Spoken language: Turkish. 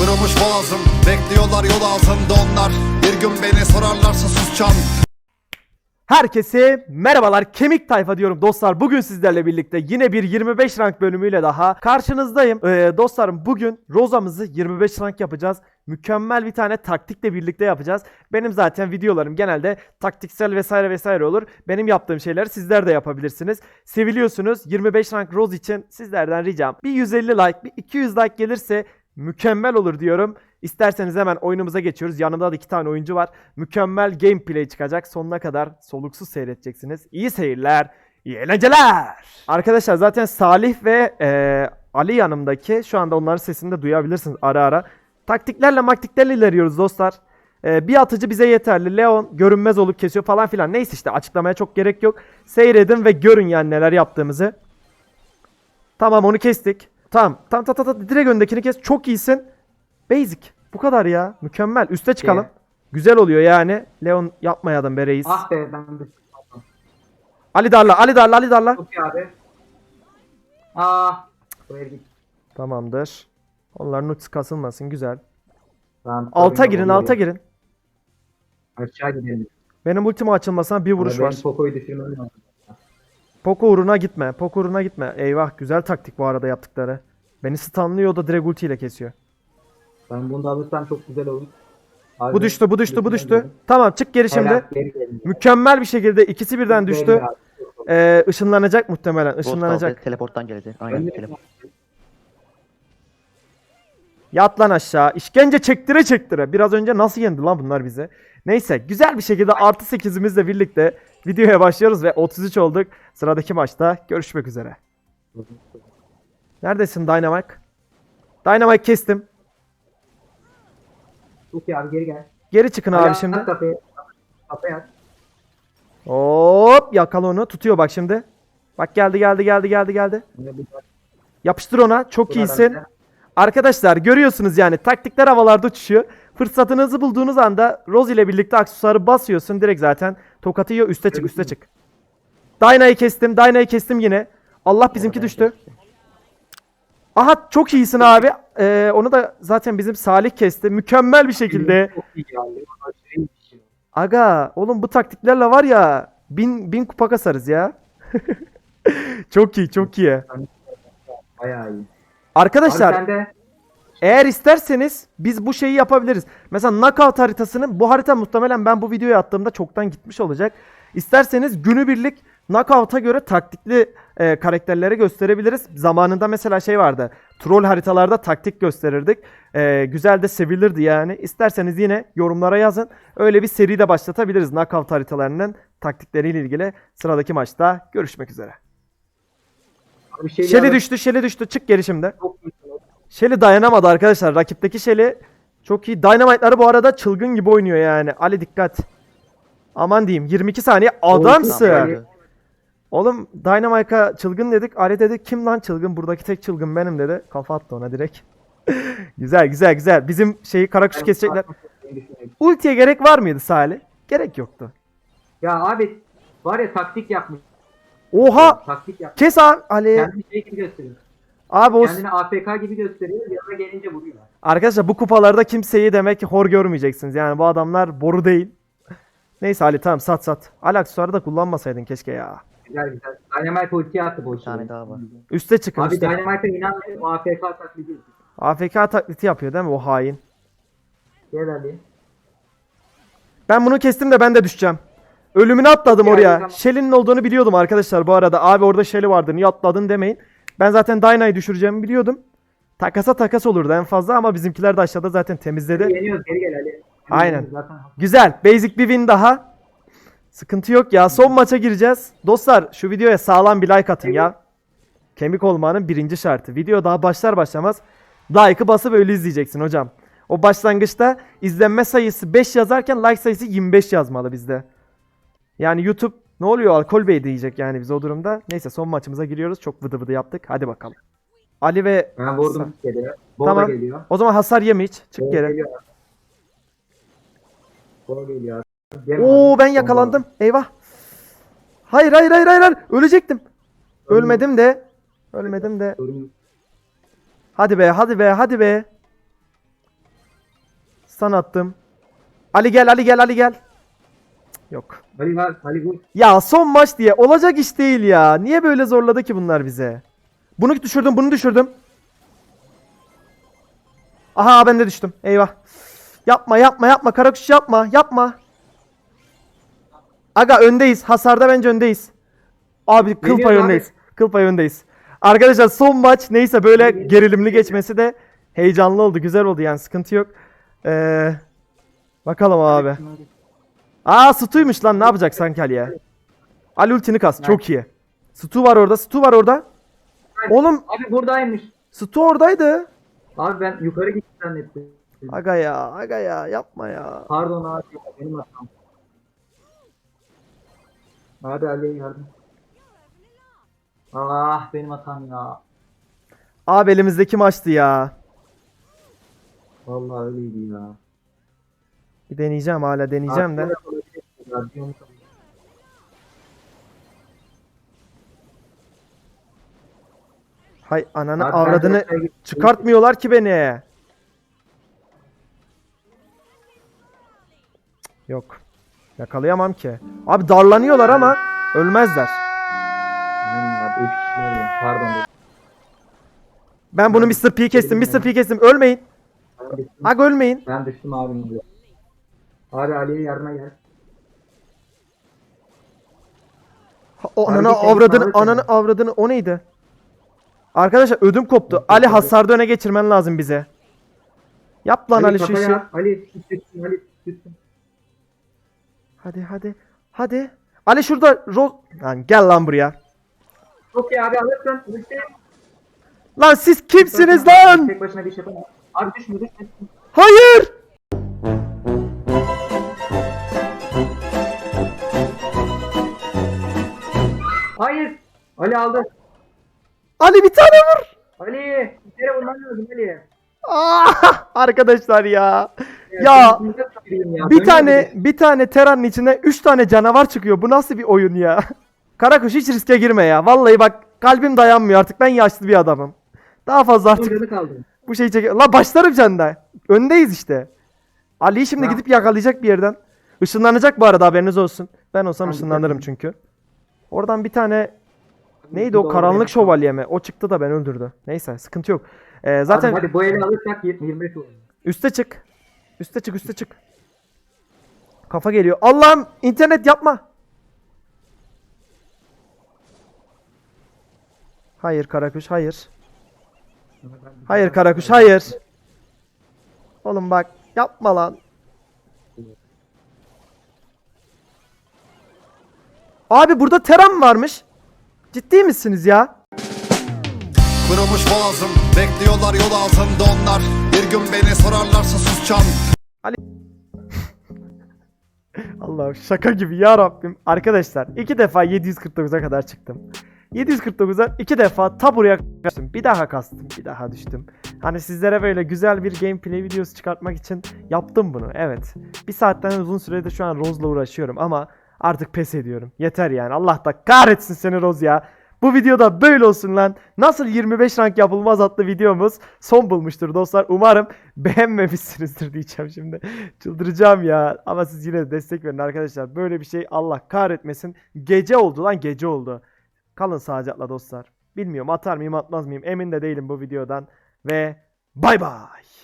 Kırılmış boğazım Bekliyorlar yol altında onlar. Bir gün beni sorarlarsa susacağım. Herkese merhabalar kemik tayfa diyorum dostlar. Bugün sizlerle birlikte yine bir 25 rank bölümüyle daha karşınızdayım. Ee, dostlarım bugün Roza'mızı 25 rank yapacağız. Mükemmel bir tane taktikle birlikte yapacağız. Benim zaten videolarım genelde taktiksel vesaire vesaire olur. Benim yaptığım şeyleri sizler de yapabilirsiniz. Seviliyorsunuz. 25 rank Roz için sizlerden ricam. Bir 150 like bir 200 like gelirse mükemmel olur diyorum İsterseniz hemen oyunumuza geçiyoruz. Yanımda da iki tane oyuncu var. Mükemmel gameplay çıkacak. Sonuna kadar soluksuz seyredeceksiniz. İyi seyirler, iyi eğlenceler. Arkadaşlar zaten Salih ve eee, Ali yanımdaki. Şu anda onların sesini de duyabilirsiniz ara ara. Taktiklerle maktiklerle ileriyoruz dostlar. Eee, bir atıcı bize yeterli. Leon görünmez olup kesiyor falan filan. Neyse işte açıklamaya çok gerek yok. Seyredin ve görün yani neler yaptığımızı. Tamam onu kestik. Tamam. Tamam tamam tamam. Direkt öndekini kes. Çok iyisin. Basic. Bu kadar ya. Mükemmel. Üste çıkalım. Evet. Güzel oluyor yani. Leon yapmayalım be reis. Ah be ben de. Ali darla, Ali darla, Ali darla. Çok iyi abi. Ah. Buraya git. Tamamdır. Onların ultisi kasılmasın. Güzel. Tamam, Alta girin, alta oluyor. girin. Aşağı gidelim. Benim ultimi açılmasına bir vuruş var. Poco'yu düşürmem lazım. Poco uğruna gitme. Poco uğruna gitme. Eyvah güzel taktik bu arada yaptıkları. Beni stunlıyor o da direkt ultiyle kesiyor. Ben bunu da alırsam çok güzel olur. Abi, Bu düştü, bu düştü, bu düştü. Tamam çık geri şimdi. Helal, geri gelin. Mükemmel bir şekilde ikisi birden Geri düştü. Ee, ışınlanacak muhtemelen. Aldı, teleporttan geldi. Aynen teleport. Yat lan aşağı. İşkence çektire çektire. Biraz önce nasıl yendi lan bunlar bize? Neyse güzel bir şekilde artı 8'imizle birlikte videoya başlıyoruz ve 33 olduk. Sıradaki maçta görüşmek üzere. Neredesin Dynamite? Dynamite kestim. Çok iyi abi geri gel. Geri çıkın abi Ayağı şimdi. at Kafaya. Kafaya at. Hop yakala onu. Tutuyor bak şimdi. Bak geldi geldi geldi geldi geldi. Yapıştır ona. Çok Buradan iyisin. da- Arkadaşlar görüyorsunuz yani taktikler havalarda uçuşuyor. Fırsatınızı bulduğunuz anda Rose ile birlikte aksesuarı basıyorsun direkt zaten tokatı yiyor üste çık üste çık. Dyna'yı kestim Dyna'yı kestim yine. Allah bizimki düştü. Aha çok iyisin abi. Ee, onu da zaten bizim Salih kesti. Mükemmel bir şekilde. Çok iyi geldi. Şey. Aga oğlum bu taktiklerle var ya bin, bin kupa kasarız ya. çok iyi çok iyi. Bayağı iyi. Arkadaşlar Abi sen de Eğer isterseniz biz bu şeyi yapabiliriz. Mesela knockout haritasının bu harita muhtemelen ben bu videoyu attığımda çoktan gitmiş olacak. İsterseniz günübirlik knockout'a göre taktikli e, karakterleri gösterebiliriz. Zamanında mesela şey vardı. Troll haritalarda taktik gösterirdik. E, güzel de sevilirdi yani. İsterseniz yine yorumlara yazın. Öyle bir seri de başlatabiliriz knockout haritalarının taktikleriyle ilgili. Sıradaki maçta görüşmek üzere. abi Şeli düştü, Şeli düştü. Çık geri şimdi. Shelly dayanamadı arkadaşlar. Rakipteki Shelly çok iyi. Dynamite'ları bu arada çılgın gibi oynuyor yani. Ali dikkat. Aman diyeyim 22 saniye adamsın. Oğlum Dynamite'a çılgın dedik. Ali dedi kim lan çılgın? Buradaki tek çılgın benim dedi. Kafa attı ona direkt. güzel güzel güzel. Bizim şeyi kara kuş kesecekler. Ultiye gerek var mıydı Salih? Gerek yoktu. Ya abi var ya taktik yapmış. Oha! Taktik yapmış. Kes abi Ali. Kendini şey gibi gösteriyor. Abi o Kendini AFK gibi gösteriyor. Yanına gelince vuruyor. Arkadaşlar bu kupalarda kimseyi demek ki hor görmeyeceksiniz. Yani bu adamlar boru değil. Neyse Ali tamam sat sat. Ali aksesuarı da kullanmasaydın keşke ya. Güzel güzel. Dynamite ulti attı boş. Bir tane daha var. Üste çıkın Abi üste. Dynamite'a inanmayın. O AFK taklidi. AFK taklidi yapıyor değil mi o hain? Gel Ali. Ben bunu kestim de ben de düşeceğim. Ölümünü atladım Ya, oraya. tamam. Shelly'nin olduğunu biliyordum arkadaşlar bu arada. Abi orada Shelly vardı niye atladın demeyin. Ben zaten Dyna'yı düşüreceğimi biliyordum. Takasa takas olurdu en fazla ama bizimkiler de aşağıda zaten temizledi. Yeniyoruz geri gel Ali. Aynen. Zaten Güzel. Basic bir win daha. Sıkıntı yok ya. Son maça gireceğiz. Dostlar şu videoya sağlam bir like atın ya. Kemik olmanın birinci şartı. Video daha başlar başlamaz like'ı basıp öyle izleyeceksin hocam. O başlangıçta izlenme sayısı 5 yazarken like sayısı 25 yazmalı bizde. Yani YouTube ne oluyor alkol bey diyecek yani biz o durumda. Neyse son maçımıza giriyoruz. Çok vıdı vıdı yaptık. Hadi bakalım. Ali ve Ben vurdum geliyor. Bol Tamam. geliyor. o zaman hasar yeme hiç. Çık Bol geri. geliyor. Bol geliyor. Gel Oo abi. ben yakalandım. Eyvah. Hayır hayır hayır hayır. hayır. Ölecektim. Ölmedim de. Ölmedim de. Hadi be hadi be hadi be. Stun attım. Ali gel Ali gel Ali gel. Cık, Yok. Ali var. Ali vur. Ya son maç diye olacak iş değil ya. Niye böyle zorladı ki bunlar bize? Bunu düşürdüm, bunu düşürdüm. Aha ben de düştüm. Eyvah. Yapma, yapma, yapma. Karakuş yapma, yapma. Aga öndeyiz. Hasarda bence öndeyiz. Abi kıl payı öndeyiz. Kıl payı öndeyiz. Arkadaşlar son maç neyse böyle gerilimli geçmesi de heyecanlı oldu. Güzel oldu yani sıkıntı yok. Ee, bakalım abi. Aa Stu'ymuş lan ne yapacak sanki Ali ya? Ali ultini kas çok iyi. Stu var orada Stu var orada. Oğlum Abi buradaymış. Stu oradaydı. Abi ben yukarı gittim zannettim. Aga ya aga ya yapma ya. Pardon abi. Benim hatam. Abi Ali'ye yardım. Ah benim hatam ya. Abi elimizdeki maçtı ya. Vallahi öyleydi ya. Bir deneyeceğim hala deneyeceğim de. Hay ananı Abi avradını çıkartmıyorlar ki beni. Yok. Yakalayamam ki. Abi darlanıyorlar ama ölmezler. Pardon. Ben bunu Mr. P kestim. Mr. P kestim. Ölmeyin. Aga ölmeyin. ben düştüm abi. Abi Ali'ye yardıma gel. O ananı avradını ananı avradını o neydi? Arkadaşlar ödüm koptu. Ali hasarda öne geçirmen lazım bize. Yap lan Ali şu kafaya işi. at. Ali düştün Ali düştün. Hadi hadi. Hadi. Ali şurada ro Lan gel lan buraya. Çok iyi abi alırsın. Düştün. Lan siz kimsiniz lan? Tek başına bir şey yapamam. Abi düşme. düşme. Hayır. Hayır. Ali aldı. Ali bir tane vur. Ali. Bir kere vurman lazım Ali. Aa, arkadaşlar ya. Ya ya. bir tane bir tane teranın içinde 3 tane canavar çıkıyor. Bu nasıl bir oyun ya? Karakuş hiç riske girme ya. Vallahi bak kalbim dayanmıyor artık. Ben yaşlı bir adamım. Daha fazla artık bu şeyi çek. La başlarım canda. Öndeyiz işte. Ali'yi şimdi Ha. gidip yakalayacak bir yerden. Işınlanacak bu arada haberiniz olsun. Ben olsam ışınlanırım çünkü. Oradan bir tane neydi o karanlık şövalye mi? O çıktı da ben öldürdü. Neyse sıkıntı yok. Ee, zaten Abi hadi bu eli alırsak 25 olur. üste çık. Üste çık üste çık. Kafa geliyor. Allah'ım internet yapma. Hayır Karakuş hayır. Hayır Karakuş hayır. Oğlum bak yapma lan. Abi burada Teram varmış. Ciddi misiniz ya? Kırılmış boğazım Bekliyorlar yol altında onlar Bir gün beni sorarlarsa susacağım Allah'ım şaka gibi ya Rabbim. Arkadaşlar iki defa 749'a kadar çıktım. 749'a iki defa ta buraya kaçtım. Bir daha kastım. Bir daha düştüm. Hani sizlere böyle güzel bir gameplay videosu çıkartmak için yaptım bunu. Evet. Bir saatten uzun süredir şu an Rose'la uğraşıyorum ama artık pes ediyorum. Yeter yani. Allah da kahretsin seni Rose ya. Bu videoda böyle olsun lan. Nasıl 25 rank yapılmaz adlı videomuz son bulmuştur dostlar. Umarım beğenmemişsinizdir diyeceğim şimdi. Çıldıracağım ya. Ama siz yine de destek verin arkadaşlar. Böyle bir şey Allah kahretmesin. Gece oldu lan gece oldu. Kalın sağlıcakla dostlar. Bilmiyorum atar mıyım atmaz mıyım emin de değilim bu videodan. Ve bay bay.